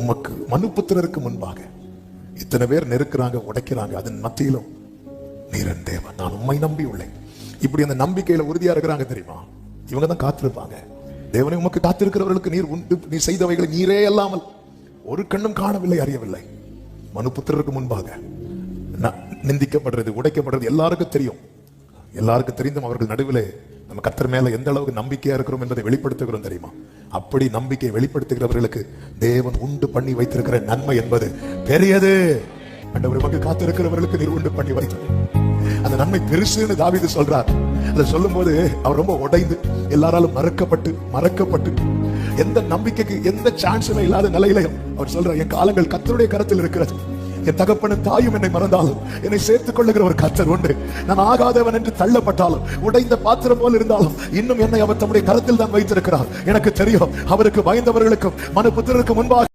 உமக்கு மனுபுத்திரருக்கு முன்பாக இத்தனை பேர் நெருக்கிறாங்க உடைக்கிறாங்க. அதன் மத்தியிலும் நீரன் தேவன். நான் உண்மை நம்பி உள்ளேன். இப்படி அந்த நம்பிக்கையில உறுதியா இருக்கிறாங்க தெரியுமா? இவங்க தான் காத்திருப்பாங்க. தேவனை உமக்கு காத்திருக்கிறவர்களுக்கு நீர் உண்டு நீ செய்தவைகளை நீரே அல்லாமல் ஒரு கண்ணும் காணவில்லை அறியவில்லை. மனுபுத்திரருக்கு முன்பாக நிந்திக்கப்படுறது உடைக்கப்படுறது எல்லாருக்கும் தெரியும். எல்லாருக்கும் தெரிந்தும் அவர்கள் நடுவில் நம்ம கத்தர் மேல எந்த அளவுக்கு நம்பிக்கையா இருக்கிறோம் என்பதை வெளிப்படுத்துகிறோம் தெரியுமா? அப்படி நம்பிக்கை வெளிப்படுத்துகிறவர்களுக்கு தேவன் உண்டு பண்ணி வைத்திருக்கிற நன்மை என்பது பெரியது. ஆண்டவர் மக்கள் காத்திருக்கிறவர்களுக்கு நீர் உண்டு பண்ணி வைத்தார் அந்த நன்மை பெருசுன்னு தாவிது சொல்றார். அதை சொல்லும்போது அவர் ரொம்ப உடைந்து எல்லாராலும் மறக்கப்பட்டு மறக்கப்பட்டு எந்த நம்பிக்கைக்கு எந்த சான்ஸுமே இல்லாத நிலையிலையும் அவர் சொல்றார் என் காலங்கள் கத்தருடைய கரத்தில் இருக்கிறது. என் தகப்பனும் தாயும் என்னை மறந்தாலும் என்னை சேர்த்துக் கொள்ளுகிற ஒரு கத்தர் உண்டு. நான் ஆகாதவன் என்று தள்ளப்பட்டாலும் உடைந்த பாத்திரம் போல் இருந்தாலும் இன்னும் என்னை அவர் தம்முடைய கருத்தில் தான் வைத்திருக்கிறார். எனக்கு தெரியும் அவருக்கு பயந்தவர்களுக்கும் மனு புத்திரருக்கு முன்பாக